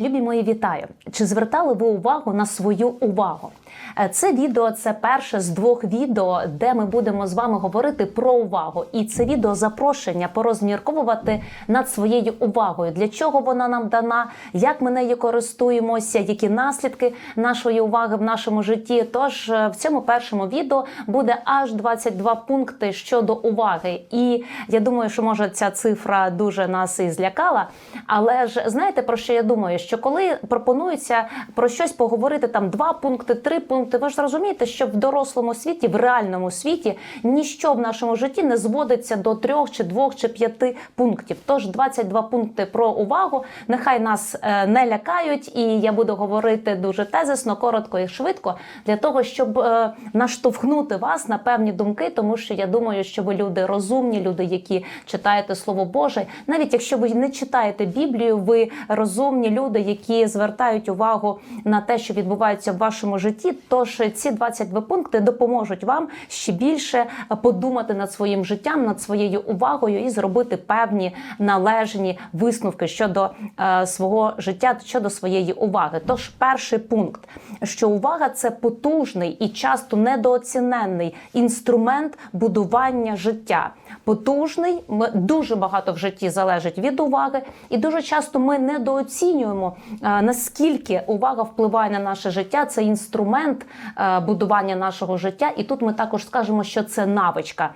Любі мої вітаю! Чи звертали ви увагу на свою увагу? Е, Це відео це перше з двох відео, де ми будемо з вами говорити про увагу. І це відео запрошення порозмірковувати над своєю увагою, для чого вона нам дана, як ми нею користуємося, які наслідки нашої уваги в нашому житті. Тож е, в цьому першому відео буде аж 22 пункти щодо уваги. І я думаю, що може ця цифра дуже нас і злякала. Але ж знаєте про що я думаю? Що коли пропонується про щось поговорити, там два пункти, три пункти, ви ж зрозумієте, що в дорослому світі, в реальному світі, ніщо в нашому житті не зводиться до трьох чи двох чи п'яти пунктів. Тож 22 пункти про увагу. Нехай нас е, не лякають, і я буду говорити дуже тезисно, коротко і швидко, для того, щоб е, наштовхнути вас на певні думки, тому що я думаю, що ви люди розумні, люди, які читаєте Слово Боже, навіть якщо ви не читаєте Біблію, ви розумні люди, які звертають увагу на те, що відбувається в вашому житті. Тож ці 22 пункти допоможуть вам ще більше подумати над своїм життям, над своєю увагою і зробити певні належні висновки щодо е, свого життя, щодо своєї уваги. Тож, перший пункт, що увага це потужний і часто недооціненний інструмент будування життя. Потужний, ми дуже багато в житті залежить від уваги, і дуже часто ми недооцінюємо е, наскільки увага впливає на наше життя. Це інструмент е, будування нашого життя, і тут ми також скажемо, що це навичка.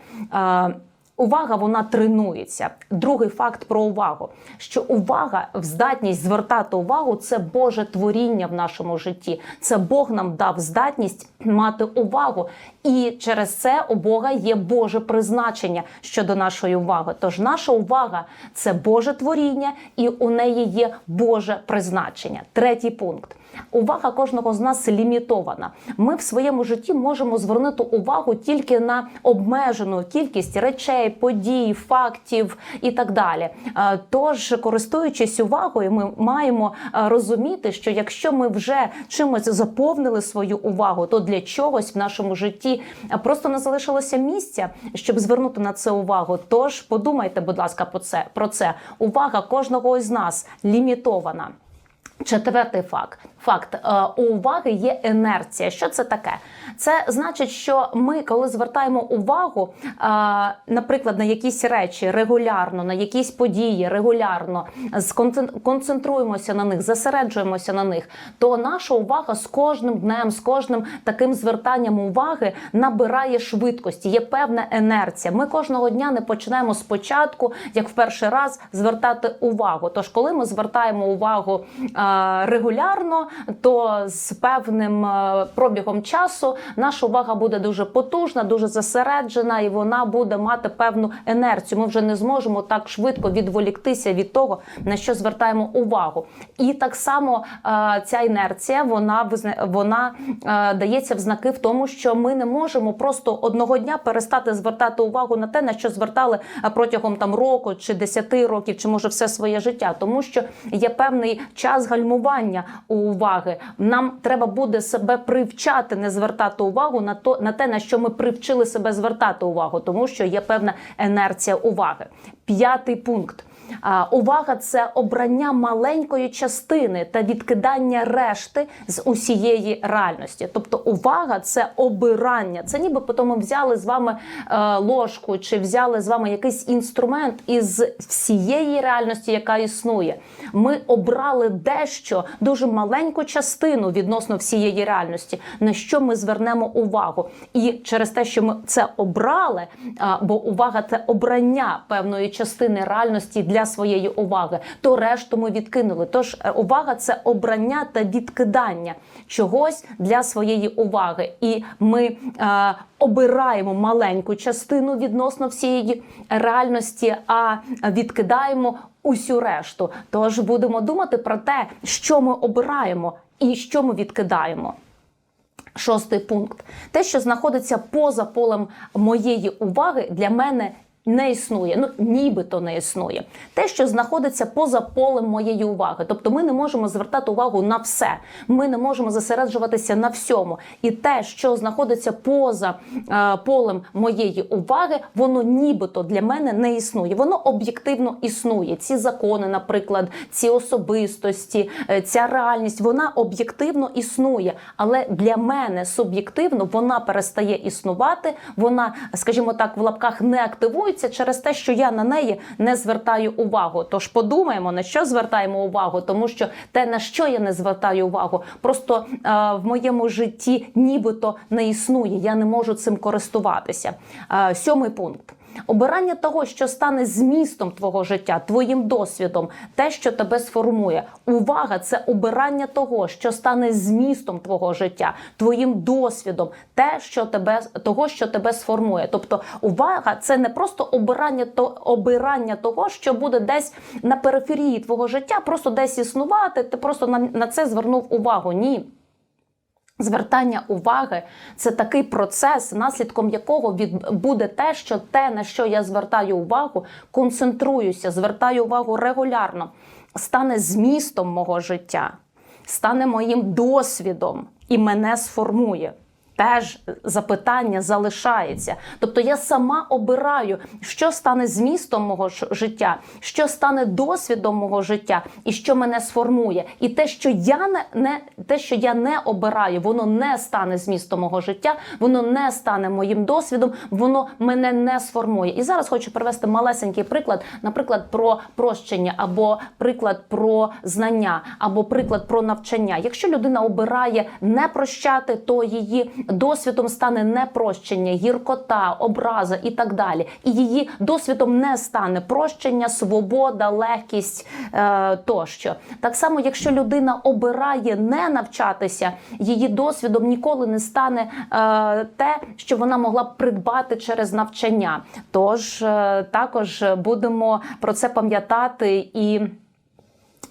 Увага вона тренується. Другий факт про увагу: що увага, здатність звертати увагу це Боже творіння в нашому житті. Це Бог нам дав здатність мати увагу, і через це у Бога є Боже призначення щодо нашої уваги. Тож наша увага це Боже творіння, і у неї є Боже призначення. Третій пункт. Увага кожного з нас лімітована. Ми в своєму житті можемо звернути увагу тільки на обмежену кількість речей, подій, фактів і так далі. Е, Тож, користуючись увагою, ми маємо е, розуміти, що якщо ми вже чимось заповнили свою увагу, то для чогось в нашому житті е, просто не залишилося місця, щоб звернути на це увагу. Тож подумайте, будь ласка, про це про це. Увага кожного із нас лімітована. Четвертий факт. Факт е, у уваги є інерція. Що це таке? Це значить, що ми, коли звертаємо увагу, е, наприклад, на якісь речі регулярно, на якісь події регулярно, концентруємося на них, зосереджуємося на них, то наша увага з кожним днем, з кожним таким звертанням уваги набирає швидкості. Є певна інерція. Ми кожного дня не починаємо спочатку, як в перший раз, звертати увагу. Тож, коли ми звертаємо увагу е, регулярно, то з певним е, пробігом часу наша увага буде дуже потужна, дуже зосереджена, і вона буде мати певну інерцію. Ми вже не зможемо так швидко відволіктися від того, на що звертаємо увагу. І так само е, ця інерція вона вона е, дається в знаки в тому, що ми не можемо просто одного дня перестати звертати увагу на те, на що звертали протягом там року чи 10 років, чи може все своє життя, тому що є певний час гальмування у уваги. Нам треба буде себе привчати, не звертати увагу на то на те, на що ми привчили себе звертати увагу, тому що є певна інерція уваги. П'ятий пункт. Увага це обрання маленької частини та відкидання решти з усієї реальності. Тобто, увага це обирання. Це ніби потім ми взяли з вами е, ложку чи взяли з вами якийсь інструмент із всієї реальності, яка існує. Ми обрали дещо дуже маленьку частину відносно всієї реальності, на що ми звернемо увагу. І через те, що ми це обрали, бо увага це обрання певної частини реальності для своєї уваги, то решту ми відкинули. Тож е, увага це обрання та відкидання чогось для своєї уваги, і ми е, обираємо маленьку частину відносно всієї реальності, а відкидаємо усю решту. Тож будемо думати про те, що ми обираємо і що ми відкидаємо. Шостий пункт. Те, що знаходиться поза полем моєї уваги, для мене не існує, ну нібито не існує. Те, що знаходиться поза полем моєї уваги. Тобто ми не можемо звертати увагу на все. Ми не можемо зосереджуватися на всьому. І те, що знаходиться поза е, полем моєї уваги, воно нібито для мене не існує. Воно об'єктивно існує. Ці закони, наприклад, ці особистості, е, ця реальність, вона об'єктивно існує. Але для мене суб'єктивно вона перестає існувати. Вона, скажімо так, в лапках не активується через те, що я на неї не звертаю увагу. Тож подумаємо, на що звертаємо увагу, тому що те, на що я не звертаю увагу, просто е, в моєму житті нібито не існує. Я не можу цим користуватися. Е, сьомий пункт. Обирання того, що стане змістом твого життя, твоїм досвідом, те, що тебе сформує. Увага це обирання того, що стане змістом твого життя, твоїм досвідом, те, що тебе того, що тебе сформує. Тобто, увага це не просто обирання то обирання того, що буде десь на периферії твого життя, просто десь існувати. Ти просто на, на це звернув увагу. Ні. Звертання уваги це такий процес, наслідком якого від буде те, що те, на що я звертаю увагу, концентруюся, звертаю увагу регулярно, стане змістом мого життя, стане моїм досвідом і мене сформує. Теж запитання залишається. Тобто я сама обираю, що стане змістом мого життя, що стане досвідом мого життя, і що мене сформує. І те, що я не, не те, що я не обираю, воно не стане змістом мого життя, воно не стане моїм досвідом, воно мене не сформує. І зараз хочу привести малесенький приклад, наприклад, про прощення, або приклад про знання, або приклад про навчання. Якщо людина обирає не прощати, то її досвідом стане непрощення, гіркота, образа і так далі. І її досвідом не стане прощення, свобода, легкість е, тощо. Так само, якщо людина обирає не навчатися, її досвідом ніколи не стане е, те, що вона могла б придбати через навчання. Тож е, також будемо про це пам'ятати і.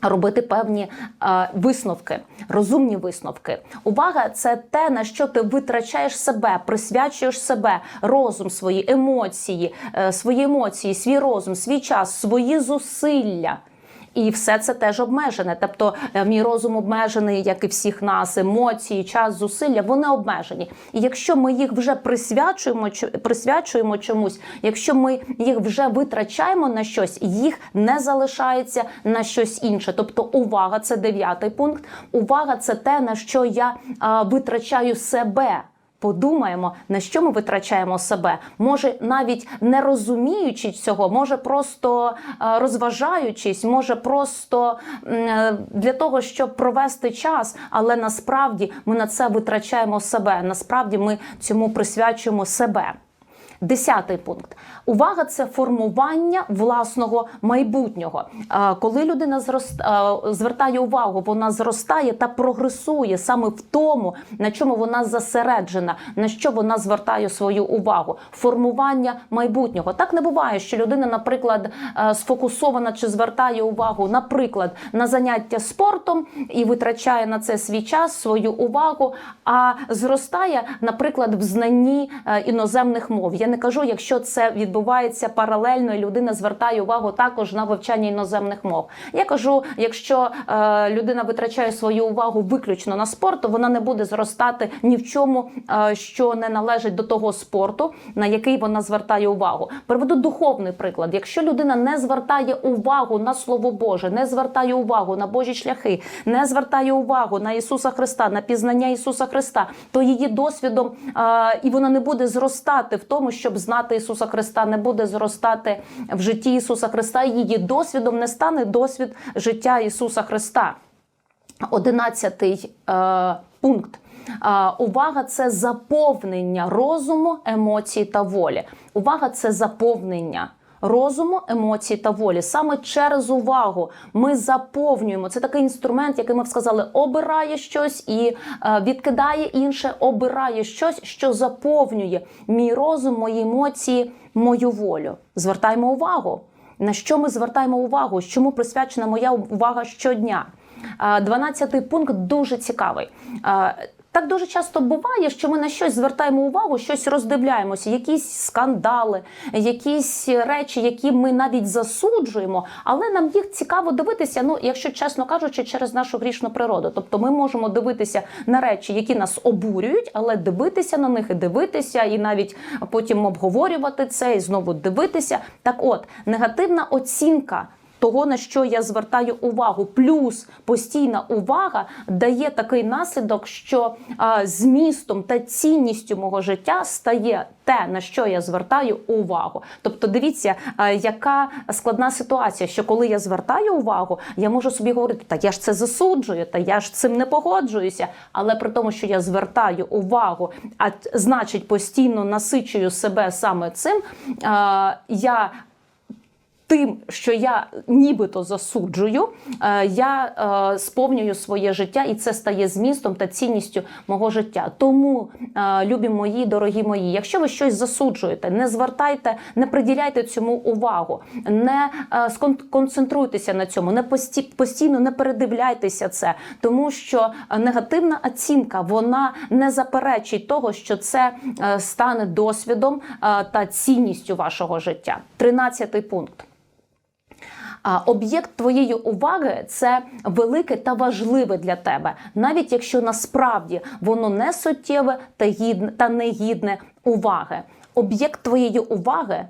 Робити певні е, висновки, розумні висновки. Увага це те, на що ти витрачаєш себе, присвячуєш себе, розум, свої емоції, е, свої емоції, свій розум, свій час, свої зусилля. І все це теж обмежене. Тобто, е, мій розум обмежений, як і всіх нас, емоції, час, зусилля, вони обмежені. І якщо ми їх вже присвячуємо, присвячуємо чомусь, якщо ми їх вже витрачаємо на щось, їх не залишається на щось інше. Тобто, увага це дев'ятий пункт. Увага це те, на що я а, витрачаю себе. Подумаємо, на що ми витрачаємо себе. Може, навіть не розуміючи цього, може просто е, розважаючись, може просто е, для того, щоб провести час, але насправді ми на це витрачаємо себе. Насправді ми цьому присвячуємо себе. Десятий пункт. Увага це формування власного майбутнього. Коли людина зрост... звертає увагу, вона зростає та прогресує саме в тому, на чому вона засереджена, на що вона звертає свою увагу. Формування майбутнього. Так не буває, що людина, наприклад, сфокусована чи звертає увагу, наприклад, на заняття спортом і витрачає на це свій час, свою увагу, а зростає, наприклад, в знанні е, іноземних мов. Я не кажу, якщо це відбувається паралельно, і людина звертає увагу також на вивчання іноземних мов. Я кажу, якщо е, людина витрачає свою увагу виключно на спорт, то вона не буде зростати ні в чому, е, що не належить до того спорту, на який вона звертає увагу. Приведу духовний приклад. Якщо людина не звертає увагу на слово Боже, не звертає увагу на Божі шляхи, не звертає увагу на Ісуса Христа, на пізнання Ісуса Христа, то її досвідом е, і вона не буде зростати в тому, щоб знати Ісуса Христа, не буде зростати в житті Ісуса Христа. Її досвідом не стане досвід життя Ісуса Христа. Одинадцятий е, пункт. Е, увага це заповнення розуму, емоцій та волі. Увага це заповнення. Розуму, емоцій та волі саме через увагу ми заповнюємо. Це такий інструмент, який ми б сказали, обирає щось і е, відкидає інше, обирає щось, що заповнює мій розум, мої емоції, мою волю. Звертаємо увагу. На що ми звертаємо увагу? Чому присвячена моя увага щодня? Е, Дванадцятий пункт дуже цікавий. Так дуже часто буває, що ми на щось звертаємо увагу, щось роздивляємося, якісь скандали, якісь речі, які ми навіть засуджуємо, але нам їх цікаво дивитися. Ну, якщо чесно кажучи, через нашу грішну природу. Тобто, ми можемо дивитися на речі, які нас обурюють, але дивитися на них і дивитися, і навіть потім обговорювати це і знову дивитися. Так, от негативна оцінка того, на що я звертаю увагу, плюс постійна увага дає такий наслідок, що а, змістом та цінністю мого життя стає те, на що я звертаю увагу. Тобто, дивіться, а, яка складна ситуація, що коли я звертаю увагу, я можу собі говорити, та я ж це засуджую, та я ж цим не погоджуюся. Але при тому, що я звертаю увагу, а значить постійно насичую себе саме цим, а, я тим, що я нібито засуджую, е, я е, сповнюю своє життя, і це стає змістом та цінністю мого життя. Тому, е, любі мої, дорогі мої, якщо ви щось засуджуєте, не звертайте, не приділяйте цьому увагу, не концентруйтеся на цьому, не постійно не передивляйтеся це, тому що негативна оцінка вона не заперечить того, що це стане досвідом та цінністю вашого життя. Тринадцятий пункт. Об'єкт твоєї уваги це велике та важливе для тебе, навіть якщо насправді воно не суттєве та гідне та негідне уваги. Об'єкт твоєї уваги.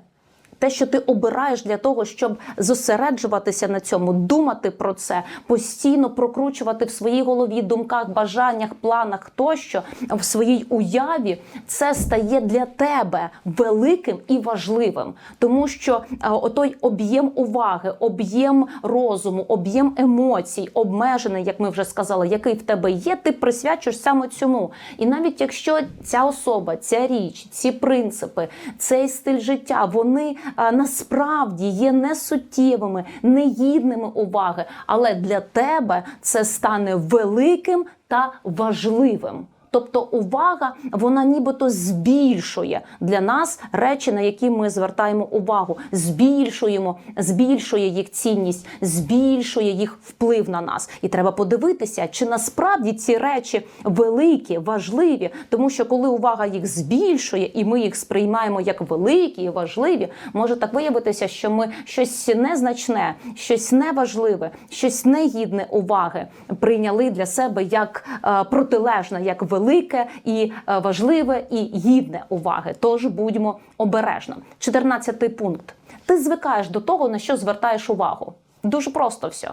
Те, що ти обираєш для того, щоб зосереджуватися на цьому, думати про це, постійно прокручувати в своїй голові, думках, бажаннях, планах тощо в своїй уяві, це стає для тебе великим і важливим, тому що отой об'єм уваги, об'єм розуму, об'єм емоцій, обмежений, як ми вже сказали, який в тебе є, ти присвячуєш саме цьому. І навіть якщо ця особа, ця річ, ці принципи, цей стиль життя, вони насправді є несуттєвими, негідними уваги, але для тебе це стане великим та важливим. Тобто увага, вона нібито збільшує для нас речі, на які ми звертаємо увагу, збільшуємо, збільшує їх цінність, збільшує їх вплив на нас. І треба подивитися, чи насправді ці речі великі, важливі, тому що коли увага їх збільшує, і ми їх сприймаємо як великі і важливі, може так виявитися, що ми щось незначне, щось неважливе, щось негідне уваги прийняли для себе як е, протилежне, як велике велике і е, важливе і гідне уваги. Тож будьмо обережно. 14 пункт. Ти звикаєш до того, на що звертаєш увагу. Дуже просто все.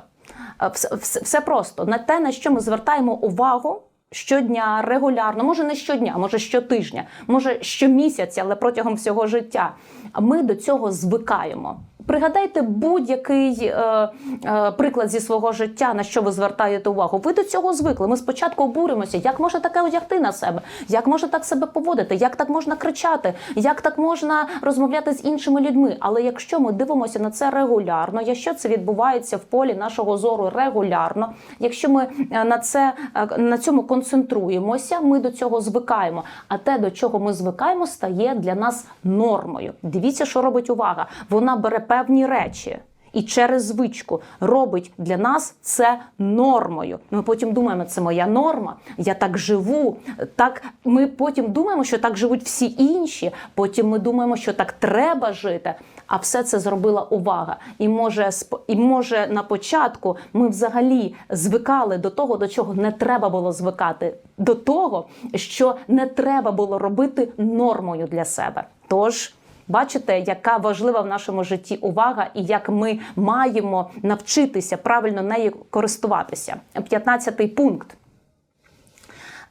Все, все, просто на те, на що ми звертаємо увагу. Щодня, регулярно, може не щодня, може щотижня, може щомісяця, але протягом всього життя. Ми до цього звикаємо. Пригадайте будь-який е, е, приклад зі свого життя, на що ви звертаєте увагу. Ви до цього звикли. Ми спочатку обуримося, як може таке одягти на себе, як може так себе поводити, як так можна кричати, як так можна розмовляти з іншими людьми. Але якщо ми дивимося на це регулярно, якщо це відбувається в полі нашого зору регулярно, якщо ми е, на це е, на цьому концентруємося, ми до цього звикаємо. А те, до чого ми звикаємо, стає для нас нормою. Дивіться, що робить увага. Вона бере певні речі. І через звичку робить для нас це нормою. Ми потім думаємо, це моя норма, я так живу. Так Ми потім думаємо, що так живуть всі інші. Потім ми думаємо, що так треба жити. А все це зробила увага. І може, і може на початку ми взагалі звикали до того, до чого не треба було звикати, до того, що не треба було робити нормою для себе. Тож. Бачите, яка важлива в нашому житті увага, і як ми маємо навчитися правильно нею користуватися. 15-й пункт.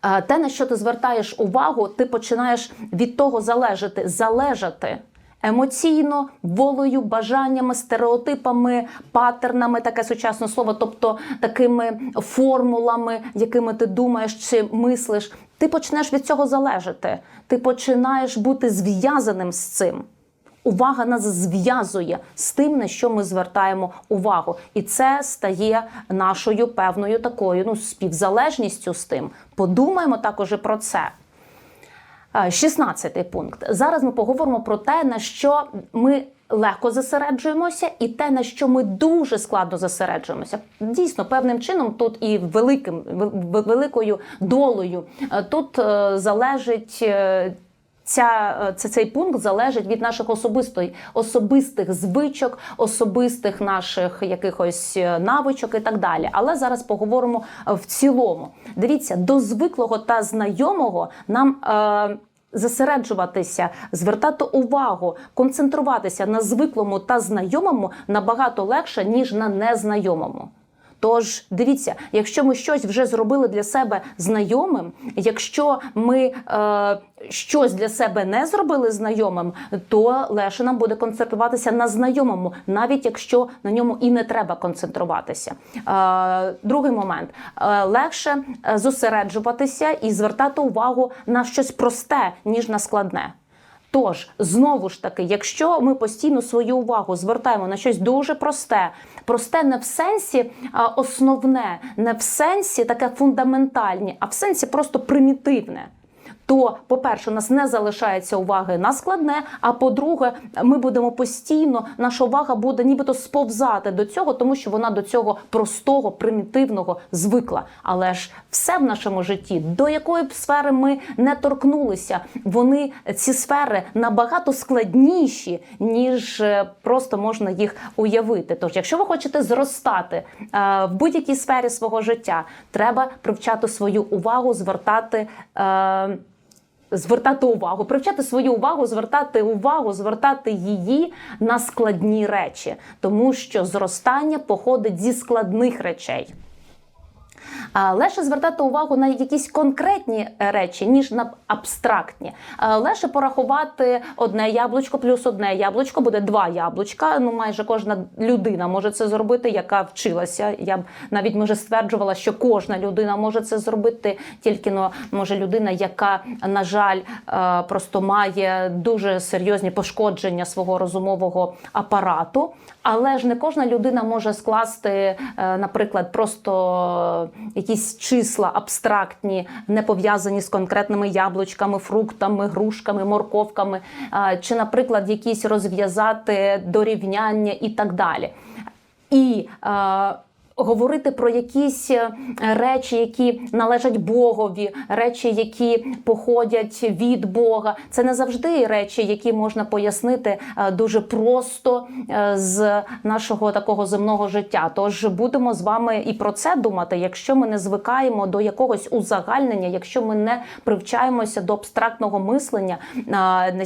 Е, те, на що ти звертаєш увагу, ти починаєш від того залежати, залежати емоційно, волею, бажаннями, стереотипами, паттернами, таке сучасне слово, тобто такими формулами, якими ти думаєш чи мислиш. Ти почнеш від цього залежати. Ти починаєш бути зв'язаним з цим. Увага нас зв'язує з тим, на що ми звертаємо увагу, і це стає нашою певною такою ну співзалежністю з тим. Подумаємо також і про це. 16 пункт. Зараз ми поговоримо про те, на що ми легко зосереджуємося, і те, на що ми дуже складно зосереджуємося. Дійсно, певним чином тут і великим вел- великою долею е, тут е, залежить. е, Ця це цей пункт залежить від наших особистої особистих звичок, особистих наших якихось навичок і так далі. Але зараз поговоримо в цілому. Дивіться, до звиклого та знайомого нам. Е, Зосереджуватися, звертати увагу, концентруватися на звиклому та знайомому набагато легше, ніж на незнайомому. Тож дивіться, якщо ми щось вже зробили для себе знайомим, якщо ми е, щось для себе не зробили знайомим, то легше нам буде концентруватися на знайомому, навіть якщо на ньому і не треба концентруватися. Е, другий момент е, легше е, зосереджуватися і звертати увагу на щось просте, ніж на складне. Тож, знову ж таки, якщо ми постійно свою увагу звертаємо на щось дуже просте, просте не в сенсі основне, не в сенсі таке фундаментальне, а в сенсі просто примітивне. То, по-перше, у нас не залишається уваги на складне. А по-друге, ми будемо постійно, наша увага буде нібито сповзати до цього, тому що вона до цього простого, примітивного звикла. Але ж все в нашому житті, до якої б сфери ми не торкнулися, вони ці сфери набагато складніші, ніж е, просто можна їх уявити. Тож, якщо ви хочете зростати е, в будь-якій сфері свого життя, треба привчати свою увагу, звертати. е, Звертати увагу, привчати свою увагу, звертати увагу, звертати її на складні речі, тому що зростання походить зі складних речей. Легше звертати увагу на якісь конкретні е, речі, ніж на абстрактні. Легше порахувати одне яблучко плюс одне яблучко буде два яблучка. Ну майже кожна людина може це зробити, яка вчилася. Я б навіть може стверджувала, що кожна людина може це зробити, тільки ну, може людина, яка на жаль е, просто має дуже серйозні пошкодження свого розумового апарату. Але ж не кожна людина може скласти, е, наприклад, просто якісь числа абстрактні, не пов'язані з конкретними яблучками, фруктами, грушками, морковками, чи, наприклад, якісь розв'язати дорівняння і так далі. І Говорити про якісь е, речі, які належать Богові, речі, які походять від Бога. Це не завжди речі, які можна пояснити е, дуже просто е, з нашого такого земного життя. Тож будемо з вами і про це думати, якщо ми не звикаємо до якогось узагальнення, якщо ми не привчаємося до абстрактного мислення,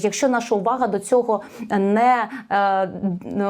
якщо наша увага до цього не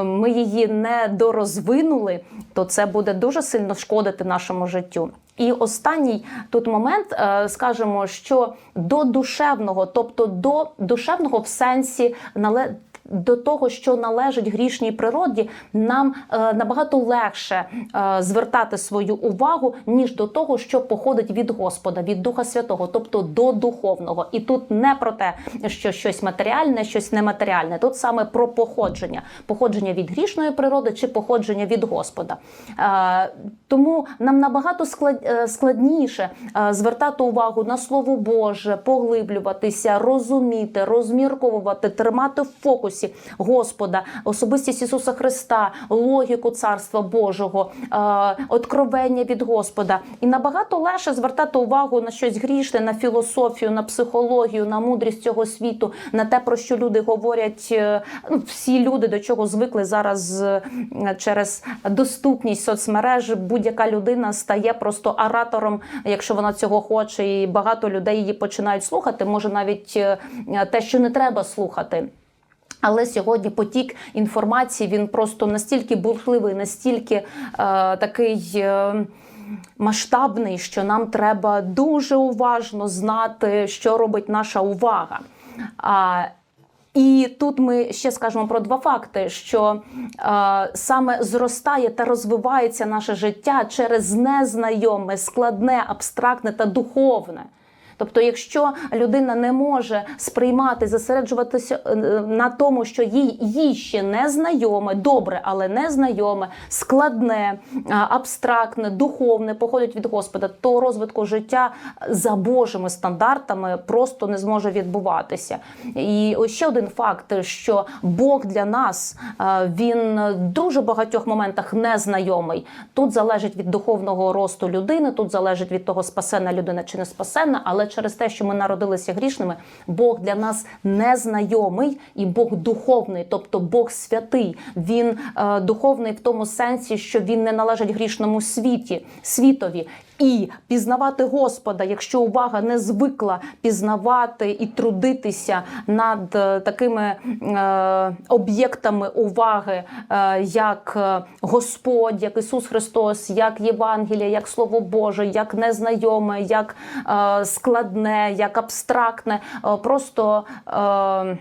ми її не дорозвинули, то це буде дуже сильно шкодити нашому життю. І останній тут момент е, скажемо, що до душевного, тобто до душевного в сенсі нале. До того, що належить грішній природі, нам е, набагато легше е, звертати свою увагу, ніж до того, що походить від Господа, від Духа Святого, тобто до духовного. І тут не про те, що щось матеріальне, щось нематеріальне. Тут саме про походження, походження від грішної природи чи походження від Господа. Е, тому нам набагато склад, складніше звертати увагу на Слово Боже, поглиблюватися, розуміти, розмірковувати, тримати в фокусі Господа, особистість Ісуса Христа, логіку Царства Божого, е, откровення від Господа. І набагато легше звертати увагу на щось грішне, на філософію, на психологію, на мудрість цього світу, на те, про що люди говорять. е, Ну, всі люди до чого звикли зараз е, через доступність соцмереж. Будь-яка людина стає просто оратором, якщо вона цього хоче, і багато людей її починають слухати. Може навіть те, що не треба слухати. Але сьогодні потік інформації він просто настільки бурхливий, настільки е, такий. Е, Масштабний, що нам треба дуже уважно знати, що робить наша увага. А, і тут ми ще скажемо про два факти: що е, саме зростає та розвивається наше життя через незнайоме, складне, абстрактне та духовне. Тобто, якщо людина не може сприймати, зосереджуватися е, на тому, що їй, їй ще не знайоме, добре, але не знайоме, складне, абстрактне, духовне, походить від Господа, то розвитку життя за Божими стандартами просто не зможе відбуватися. І ще один факт, що Бог для нас е, він дуже багатьох моментах незнайомий. Тут залежить від духовного росту людини, тут залежить від того, спасена людина чи не спасена, але через те, що ми народилися грішними, Бог для нас незнайомий і Бог духовний, тобто Бог святий. Він е, духовний в тому сенсі, що він не належить грішному світі, світові. І пізнавати Господа, якщо увага не звикла пізнавати і трудитися над е, такими е, об'єктами уваги, е, як е, Господь, як Ісус Христос, як Євангелія, як Слово Боже, як незнайоме, як е, складне, як абстрактне, е, просто. Е,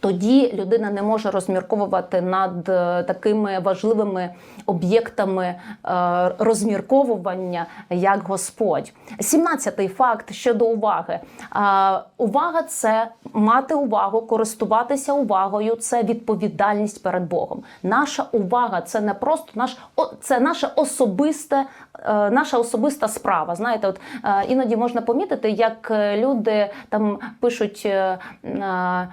тоді людина не може розмірковувати над е, такими важливими об'єктами е, розмірковування, як Господь. Сімнадцятий факт щодо уваги. Е, Увага це мати увагу, користуватися увагою це відповідальність перед Богом. Наша увага це не просто наш це наше особисте, наша особиста справа. Знаєте, от іноді можна помітити, як люди там пишуть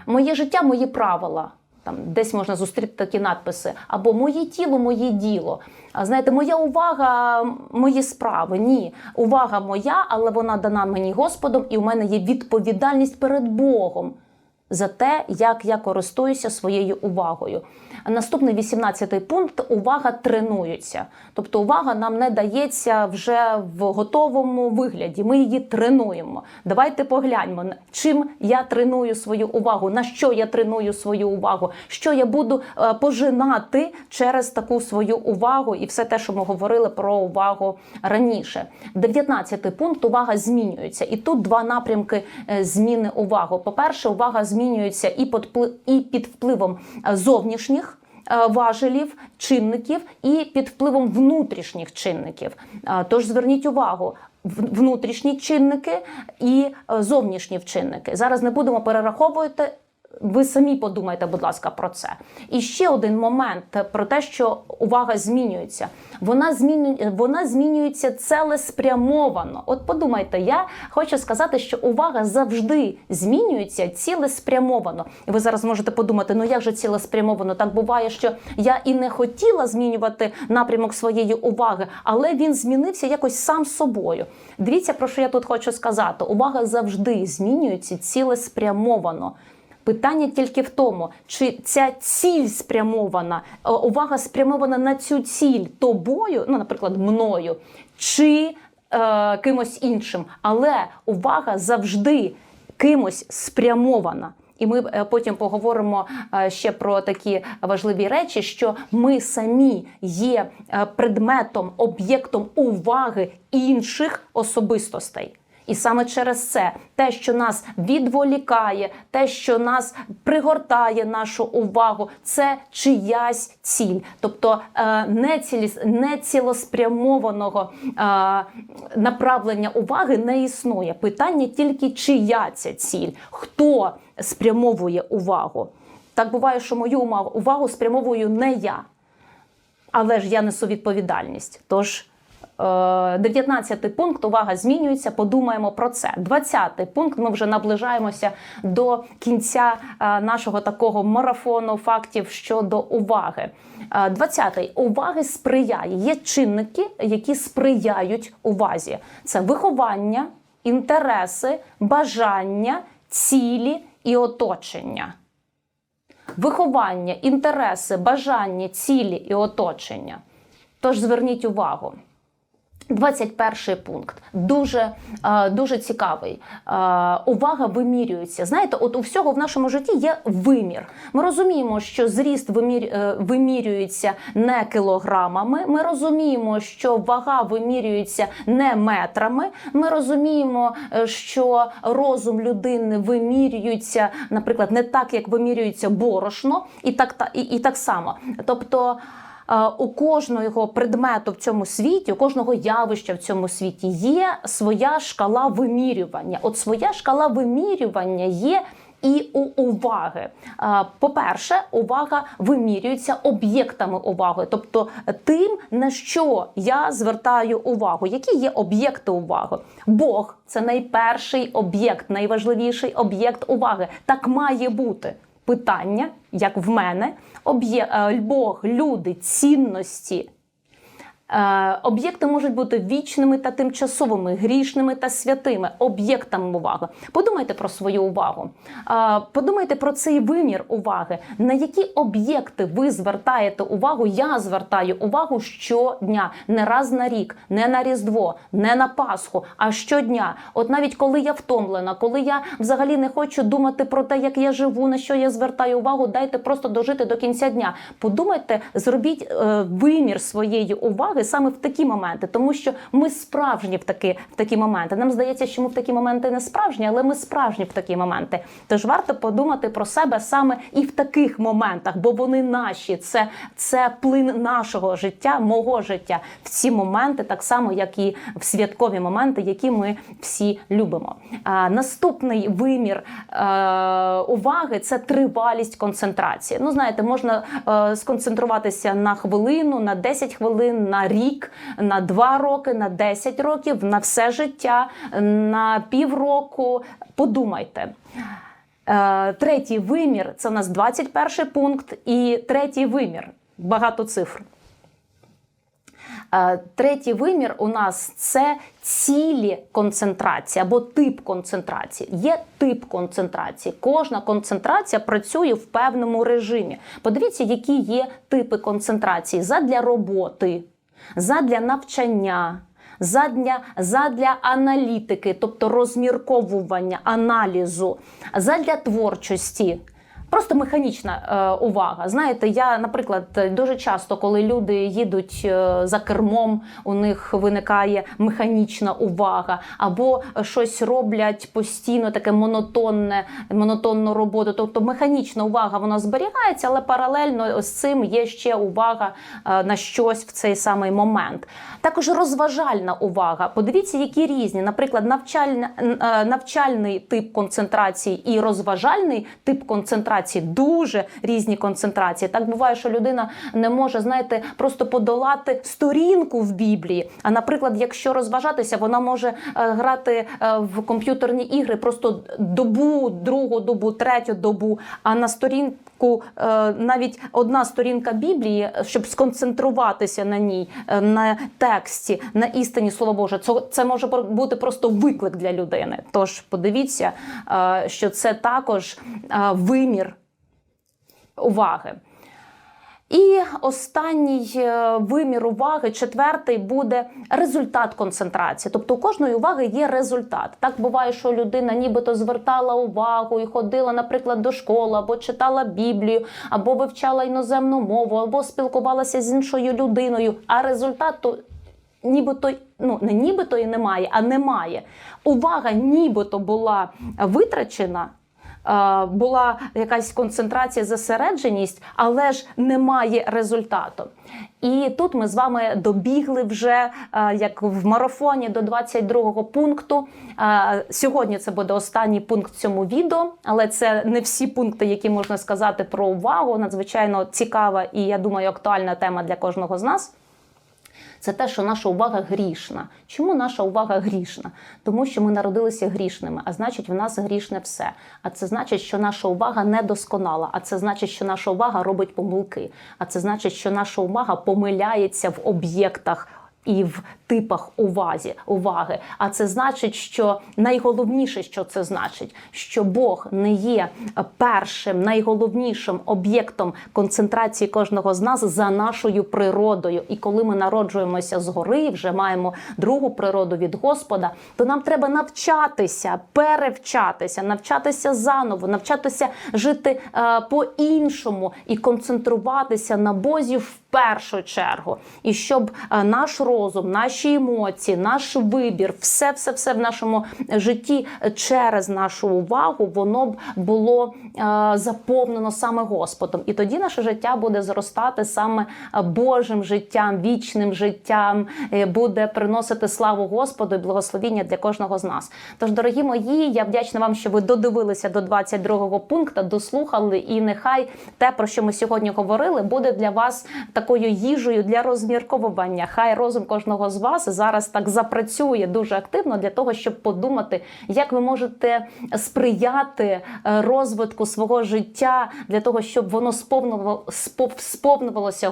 моє життя, мої правила. Там десь можна зустріти такі надписи, або моє тіло, моє діло. А знаєте, моя увага, мої справи. Ні, увага моя, але вона дана мені Господом, і у мене є відповідальність перед Богом за те, як я користуюся своєю увагою. Наступний 18-й пункт увага тренується. Тобто увага нам не дається вже в готовому вигляді. Ми її тренуємо. Давайте погляньмо, чим я треную свою увагу, на що я треную свою увагу, що я буду е, пожинати через таку свою увагу і все те, що ми говорили про увагу раніше. 19-й пункт увага змінюється. І тут два напрямки е, зміни уваги. По-перше, увага змінюється під і під впливом е, зовнішніх е, важелів, чинників і під впливом внутрішніх чинників. Е, Тож зверніть увагу. Внутрішні чинники і зовнішні чинники. Зараз не будемо перераховувати. Ви самі подумайте, будь ласка, про це. І ще один момент про те, що увага змінюється. Вона змінює, вона змінюється цілеспрямовано. От подумайте, я хочу сказати, що увага завжди змінюється цілеспрямовано. І ви зараз можете подумати, ну як же цілеспрямовано? Так буває, що я і не хотіла змінювати напрямок своєї уваги, але він змінився якось сам собою. Дивіться, про що я тут хочу сказати. Увага завжди змінюється цілеспрямовано. Питання тільки в тому, чи ця ціль спрямована, е, увага спрямована на цю ціль тобою, ну, наприклад, мною, чи е, кимось іншим. Але увага завжди кимось спрямована. І ми е, потім поговоримо е, ще про такі важливі речі, що ми самі є предметом, об'єктом уваги інших особистостей. І саме через це те, що нас відволікає, те, що нас пригортає нашу увагу, це чиясь ціль, тобто е, нецілеспрямованого е, направлення уваги не існує. Питання тільки чия ця ціль, хто спрямовує увагу. Так буває, що мою увагу спрямовую не я, але ж я несу відповідальність. Тож. Е, 19 пункт увага змінюється. Подумаємо про це. 20 пункт. Ми вже наближаємося до кінця е, нашого такого марафону фактів щодо уваги. 20 уваги сприяє. Є чинники, які сприяють увазі. Це виховання, інтереси, бажання, цілі і оточення. Виховання, інтереси, бажання, цілі і оточення. Тож зверніть увагу. 21 пункт дуже, е, дуже цікавий. Е, Увага вимірюється. Знаєте, от у всього в нашому житті є вимір. Ми розуміємо, що зріст вимір, е, вимірюється не кілограмами. Ми розуміємо, що вага вимірюється не метрами. Ми розуміємо, що розум людини вимірюється, наприклад, не так, як вимірюється борошно, і так, та- і, і так само. Тобто. Е, у кожного предмету в цьому світі, у кожного явища в цьому світі є своя шкала вимірювання. От своя шкала вимірювання є. І у уваги, по-перше, увага вимірюється об'єктами уваги, тобто тим, на що я звертаю увагу, які є об'єкти уваги. Бог це найперший об'єкт, найважливіший об'єкт уваги. Так має бути. Питання, як в мене, об'є... е, Бог, люди, цінності. Е, Об'єкти можуть бути вічними та тимчасовими, грішними та святими об'єктами уваги. Подумайте про свою увагу. Е, Подумайте про цей вимір уваги. На які об'єкти ви звертаєте увагу? Я звертаю увагу щодня, не раз на рік, не на Різдво, не на Пасху, а щодня. От навіть коли я втомлена, коли я взагалі не хочу думати про те, як я живу, на що я звертаю увагу, дайте просто дожити до кінця дня. Подумайте, зробіть е, вимір своєї уваги саме в такі моменти, тому що ми справжні в такі, в такі моменти. Нам здається, що ми в такі моменти не справжні, але ми справжні в такі моменти. Тож варто подумати про себе саме і в таких моментах, бо вони наші. Це, це плин нашого життя, мого життя в ці моменти, так само як і в святкові моменти, які ми всі любимо. А, наступний вимір е, уваги це тривалість концентрації. Ну, знаєте, можна е, сконцентруватися на хвилину, на 10 хвилин, на рік, на 2 роки, на 10 років, на все життя, на півроку. Подумайте. Е, Третій вимір це у нас 21 пункт, і третій вимір багато цифр. Е, Третій вимір у нас це цілі концентрації або тип концентрації. Є тип концентрації. Кожна концентрація працює в певному режимі. Подивіться, які є типи концентрації задля роботи, задля навчання. Задля, задля аналітики, тобто розмірковування, аналізу, задля творчості. Просто механічна е, увага. Знаєте, я, наприклад, дуже часто, коли люди їдуть е, за кермом, у них виникає механічна увага, або щось роблять постійно, таке монотонне, монотонну роботу. Тобто механічна увага вона зберігається, але паралельно з цим є ще увага е, на щось в цей самий момент. Також розважальна увага. Подивіться, які різні, наприклад, навчальна, навчальний тип концентрації і розважальний тип концентрації дуже різні концентрації. Так буває, що людина не може, знаєте, просто подолати сторінку в Біблії. А наприклад, якщо розважатися, вона може е, грати е, в комп'ютерні ігри просто добу, другу добу, третю добу. А на сторінку е, навіть одна сторінка Біблії, щоб сконцентруватися на ній, е, на тексті, на істині Слова Боже, це, це може бути просто виклик для людини. Тож подивіться, е, що це також вимір уваги. І останній е, вимір уваги, четвертий, буде результат концентрації. Тобто у кожної уваги є результат. Так буває, що людина нібито звертала увагу і ходила, наприклад, до школи, або читала Біблію, або вивчала іноземну мову, або спілкувалася з іншою людиною. А результату нібито ну не нібито і немає, а немає. Увага, нібито була витрачена. Е, Була якась концентрація, зосередженість, але ж немає результату. І тут ми з вами добігли вже е, як в марафоні до 22-го пункту. Е, Сьогодні це буде останній пункт в цьому відео, але це не всі пункти, які можна сказати про увагу. Надзвичайно цікава і я думаю, актуальна тема для кожного з нас. Це те, що наша увага грішна. Чому наша увага грішна? Тому що ми народилися грішними, а значить, в нас грішне все. А це значить, що наша увага недосконала. А це значить, що наша увага робить помилки. А це значить, що наша увага помиляється в об'єктах. І в типах увазі, уваги. А це значить, що найголовніше, що це значить, що Бог не є першим, найголовнішим об'єктом концентрації кожного з нас за нашою природою. І коли ми народжуємося згори, вже маємо другу природу від Господа, то нам треба навчатися, перевчатися, навчатися заново, навчатися жити е, по-іншому і концентруватися на Бозі в першу чергу, і щоб е, наш розум, наші емоції, наш вибір, все, все, все в нашому житті через нашу увагу, воно б було е, заповнено саме Господом. І тоді наше життя буде зростати саме е, Божим життям, вічним життям, е, буде приносити славу Господу і благословіння для кожного з нас. Тож, дорогі мої, я вдячна вам, що ви додивилися до 22-го пункту, дослухали, і нехай те, про що ми сьогодні говорили, буде для вас такою їжею для розмірковування. Хай розум кожного з вас зараз так запрацює дуже активно для того, щоб подумати, як ви можете сприяти е, розвитку свого життя для того, щоб воно сповнювало- спов-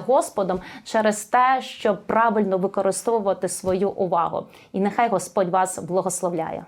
Господом через те, щоб правильно використовувати свою увагу. І нехай Господь вас благословляє.